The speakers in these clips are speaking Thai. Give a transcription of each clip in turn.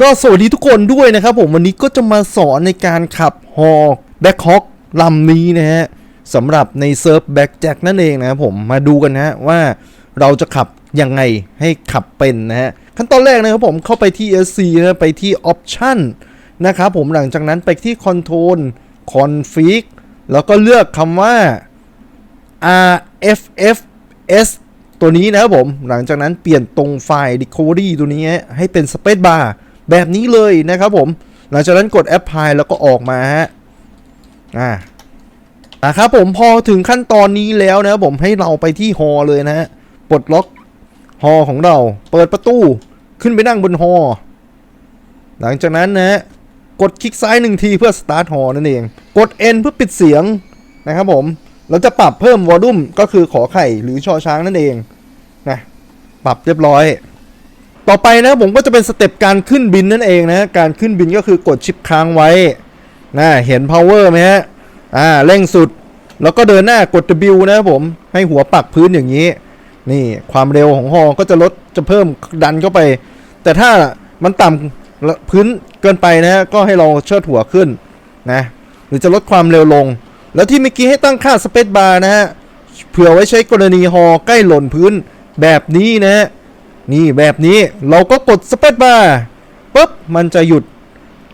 ก็สวัสดีทุกคนด้วยนะครับผมวันนี้ก็จะมาสอนในการขับฮอแบ็คฮอคลำนี้นะฮะสำหรับในเซิร์ฟแบ็กแจ็คนั่นเองนะครับผมมาดูกันนะฮะว่าเราจะขับยังไงให้ขับเป็นนะฮะขั้นตอนแรกนะครับผมเข้าไปที่ SC นะไปที่ Option นะครับผมหลังจากนั้นไปที่ Control Config แล้วก็เลือกคำว่า RFFS ตัวนี้นะครับผมหลังจากนั้นเปลี่ยนตรงไฟล์ Recovery ตัวนี้ให้เป็น Space Bar แบบนี้เลยนะครับผม หลังจากนั้นกด Apply แล้วก็ออกมาฮะอ่าอะครับผมพอถึงขั้นตอนนี้แล้วนะครับผมให้เราไปที่ฮอเลยนะฮะปลดล็อกฮอของเรา เปิดประตูขึ้นไปนั่งบนฮอหลังจากนั้นนะฮะกดคลิกซ้ายหนึ่งทีเพื่อ Start ฮอนั่นเอง กด N เพื่อปิดเสียงนะครับผมเราจะปรับเพิ่มวอลลุ่มก็คือขอไข่หรือชอช้างนั่นเองนะปรับเรียบร้อย ต่อไปนะผมก็จะเป็นสเต็ปการขึ้นบินนั่นเองนะการขึ้นบินก็คือกดชิปค้างไว้นะเห็น power ไหมฮะอ่าเร่งสุด แล้วก็เดินหน้ากด W นะครับผมให้หัวปักพื้นอย่างนี้ นี่ความเร็วของฮอก็จะลดจะเพิ่มดันเข้าไป แต่ถ้ามันต่ำพื้นเกินไปนะก็ให้เราเชิดหัวขึ้นนะหรือจะลดความเร็วลง แล้วที่เมื่อกี้ให้ตั้งค่าสเปซบาร์นะฮะเผื่อไว้ใช้กรณีฮอใกล้หล่นพื้นแบบนี้นะฮะ นี่แบบนี้เราก็กดสเปซบาร์ปุ๊บมันจะหยุด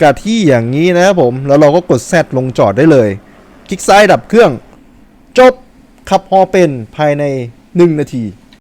กับที่อย่างนี้นะครับผม แล้วเราก็กดแซดลงจอดได้เลย คลิกซ้ายดับเครื่อง จบขับฮอเป็นภายใน 1 นาที